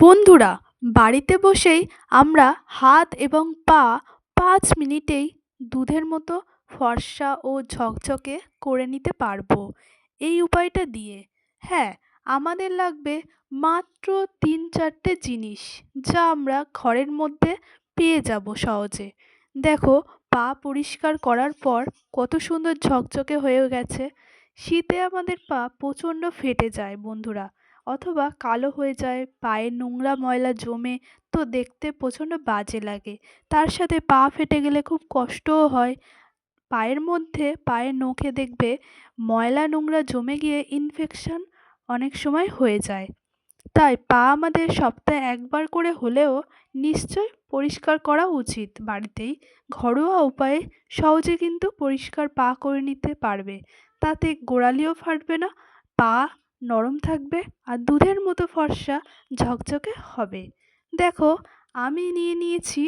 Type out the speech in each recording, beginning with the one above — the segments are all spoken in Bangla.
বন্ধুরা, বাড়িতে বসেই আমরা হাত এবং পা পাঁচ মিনিটেই দুধের মতো ফর্সা ও ঝকঝকে করে নিতে পারব। এই উপায়টা দিয়ে। হ্যাঁ আমাদের লাগবে মাত্র তিন চারটে জিনিস যা আমরা ঘরের মধ্যে পেয়ে যাব সহজে। দেখো, পা পরিষ্কার করার পর কত সুন্দর ঝকঝকে হয়ে গেছে। শীতে আমাদের পা প্রচণ্ড ফেটে যায় বন্ধুরা। অথবা কালো হয়ে যায়, পায়ে নোংরা ময়লা জমে, তো দেখতে প্রচণ্ড বাজে লাগে। তার সাথে পা ফেটে গেলে খুব কষ্টও হয়। পায়ের মধ্যে পায়ের নখে দেখবে ময়লা নোংরা জমে গিয়ে ইনফেকশন অনেক সময় হয়ে যায়। তাই পা আমাদের সপ্তাহে একবার করে হলেও নিশ্চয় পরিষ্কার করা উচিত। বাড়িতেই ঘরোয়া উপায়ে সহজে কিন্তু পরিষ্কার পা করে নিতে পারবে। তাতে গোড়ালিও ফাটবে না, পা নরম থাকবে আর দুধের মতো ফর্সা ঝকঝকে হবে। দেখো, আমি নিয়ে নিয়েছি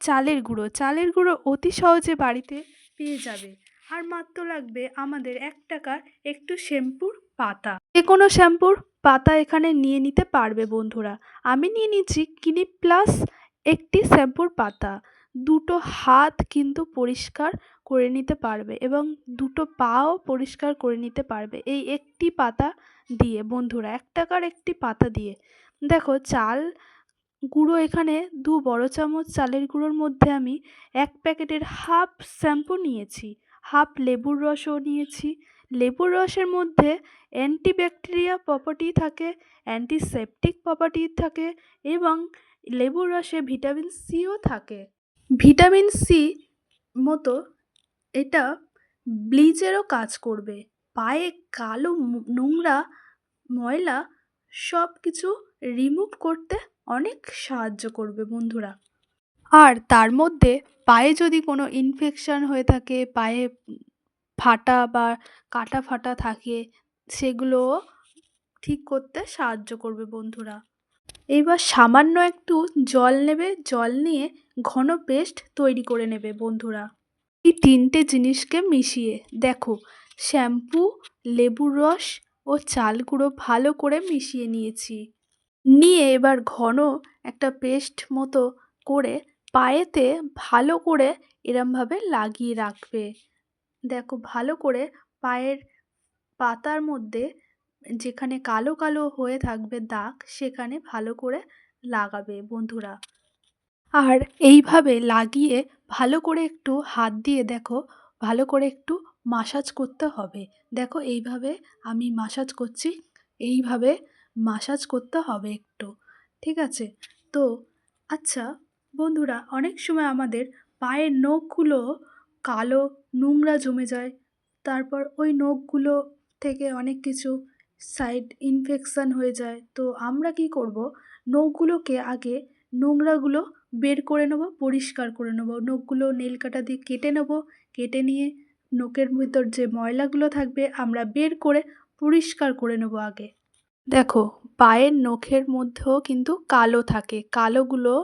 চালের গুঁড়ো। চালের গুঁড়ো অতি সহজে বাড়িতে পেয়ে যাবে। আর মাত্র লাগবে আমাদের এক টাকার একটু শ্যাম্পুর পাতা। যে কোনো শ্যাম্পুর পাতা এখানে নিয়ে নিতে পারবে বন্ধুরা। আমি নিয়ে নিচ্ছি কিনি প্লাস একটি শ্যাম্পুর পাতা। দুটো হাত কিন্তু পরিষ্কার করে নিতে পারবে এবং দুটো পাও পরিষ্কার করে নিতে পারবে। এই একটি পাতা দিয়ে বন্ধুরা, এক টাকার একটি পাতা দিয়ে। দেখো চাল গুঁড়ো এখানে দু বড় চামচ চালের গুঁড়োর মধ্যে আমি এক প্যাকেটের হাফ শ্যাম্পু নিয়েছি, হাফ লেবুর রসও নিয়েছি। লেবুর রসের মধ্যে অ্যান্টিব্যাকটেরিয়া প্রপার্টি থাকে, অ্যান্টিসেপটিক প্রপার্টি থাকে এবং লেবুর রসে ভিটামিন সিও থাকে। ভিটামিন সি মতো এটা ব্লিচেরও কাজ করবে। পায়ে কালো নোংরা ময়লা সব কিছু রিমুভ করতে অনেক সাহায্য করবে বন্ধুরা। আর তার মধ্যে পায়ে যদি কোনো ইনফেকশান হয়ে থাকে, পায়ে ফাটা বা কাটা ফাটা থাকে, সেগুলোও ঠিক করতে সাহায্য করবে বন্ধুরা। এইবার সামান্য একটু জল নেবে, জল নিয়ে ঘন পেস্ট তৈরি করে নেবে বন্ধুরা। এই তিনটে জিনিসকে মিশিয়ে। দেখো, শ্যাম্পু, লেবুর রস ও চাল গুঁড়ো ভালো করে মিশিয়ে নিয়েছি। নিয়ে এবার ঘন একটা পেস্ট মতো করে পায়েতে ভালো করে এরমভাবে লাগিয়ে রাখবে। দেখো, ভালো করে পায়ের পাতার মধ্যে যেখানে কালো কালো হয়ে থাকবে দাগ, সেখানে ভালো করে লাগাবে বন্ধুরা। আর এইভাবে লাগিয়ে ভালো করে একটু হাত দিয়ে দেখো, ভালো করে একটু মাসাজ করতে হবে। দেখো এইভাবে আমি মাসাজ করছি, এইভাবে মাসাজ করতে হবে একটু, ঠিক আছে? তো আচ্ছা বন্ধুরা, অনেক সময় আমাদের পায়ের নখগুলো কালো, নোংরা জমে যায়। তারপর ওই নখগুলো থেকে অনেক কিছু সাইড ইনফেকশান হয়ে যায়। তো আমরা কী করব? নখগুলোকে আগে নোংরাগুলো বের করে নেব, পরিষ্কার করে নেব। নখগুলো নীল কাটা দিয়ে কেটে নেব। কেটে নিয়ে নখের ভিতর যে ময়লাগুলো থাকবে, আমরা বের করে পরিষ্কার করে নেব আগে। দেখো, পায়ের নখের মধ্যেও কিন্তু কালো থাকে। কালোগুলো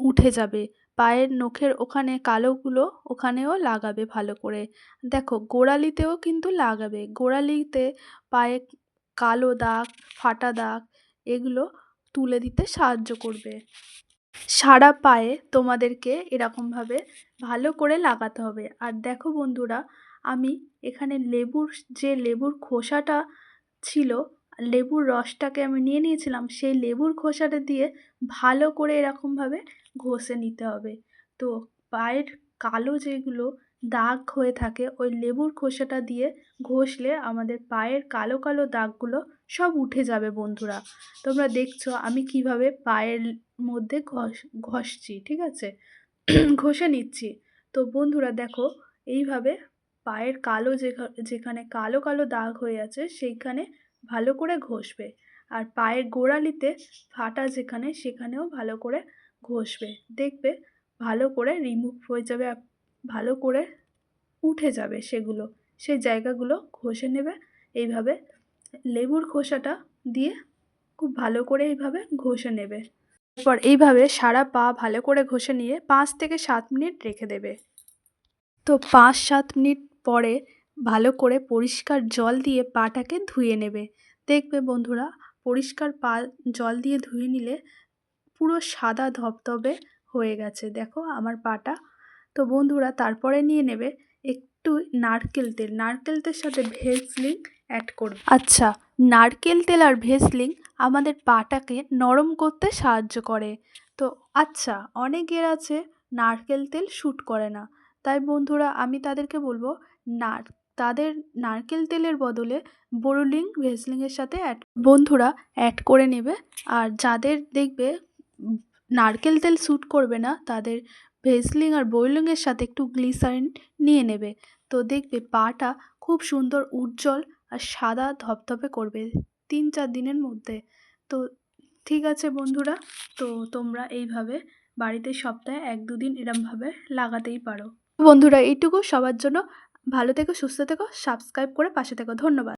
উঠে যাবে। পায়ের নখের ওখানে কালোগুলো ওখানেও লাগাবে ভালো করে। দেখো, গোড়ালিতেও কিন্তু লাগাবে। গোড়ালিতে পায়ে কালো দাগ, ফাটা দাগ, এগুলো তুলে দিতে সাহায্য করবে। সারা পায়ে তোমাদেরকে এরকমভাবে ভালো করে লাগাতে হবে। আর দেখো বন্ধুরা, আমি এখানে লেবুর যে লেবুর খোসাটা ছিল, লেবুর রসটাকে আমি নিয়ে নিয়েছিলাম, সেই লেবুর খোসাটা দিয়ে ভালো করে এরকমভাবে ঘষে নিতে হবে। তো পায়ের কালো যেগুলো দাগ হয়ে থাকে, ওই লেবুর খোসাটা দিয়ে ঘষলে আমাদের পায়ের কালো কালো দাগগুলো সব উঠে যাবে বন্ধুরা। তোমরা দেখছ আমি কীভাবে পায়ের মধ্যে ঘষ, ঘষছি, ঠিক আছে? ঘষে নিচ্ছি। তো বন্ধুরা দেখো, এইভাবে পায়ের কালো যেখানে কালো কালো দাগ হয়ে আছে, সেইখানে ভালো করে ঘষবে। আর পায়ের গোড়ালিতে ফাটা যেখানে, সেখানেও ভালো করে ঘষবে। দেখবে ভালো করে রিমুভ হয়ে যাবে ভালো করে উঠে যাবে সেগুলো। সেই জায়গাগুলো ঘষে নেবে। এইভাবে লেবুর খোসাটা দিয়ে খুব ভালো করে এইভাবে ঘষে নেবে। এরপর এইভাবে সারা পা ভালো করে ঘষে নিয়ে পাঁচ থেকে সাত মিনিট রেখে দেবে। তো পাঁচ সাত মিনিট পরে ভালো করে পরিষ্কার জল দিয়ে পাটাকে ধুয়ে নেবে। দেখবে বন্ধুরা, পরিষ্কার পা জল দিয়ে ধুয়ে নিলে পুরো সাদা ধবধবে হয়ে গেছে। দেখো আমার পাটা। তো বন্ধুরা, তারপরে নিয়ে নেবে একটু নারকেল তেল। নারকেল তেলের সাথে ভেসলিং অ্যাড করবে। আচ্ছা নারকেল তেল আর ভেসলিং আমাদের পাটাকে নরম করতে সাহায্য করে। তো আচ্ছা অনেকের আছে নারকেল তেল শ্যুট করে না। তাই বন্ধুরা, আমি তাদেরকে বলব, নার তাদের নারকেল তেলের বদলে বোরোলিন ভেসলিংয়ের সাথে অ্যাড বন্ধুরা অ্যাড করে নেবে। আর যাদের দেখবে নারকেল তেল স্যুট করবে না, তাদের ভেসলিন আর বোরোলিনের সাথে একটু গ্লিসারিন নিয়ে নেবে। তো দেখবে পাটা খুব সুন্দর উজ্জ্বল আর সাদা ধবধবে করবে তিন চার দিনের মধ্যে। তো ঠিক আছে বন্ধুরা, তো তোমরা এইভাবে বাড়িতে সপ্তাহে এক দু দিন এরমভাবে লাগাতেই পারো। বন্ধুরা, এইটুকু। সবার জন্য ভালো থেকো, সুস্থ থেকো, সাবস্ক্রাইব করে পাশে থেকো। ধন্যবাদ।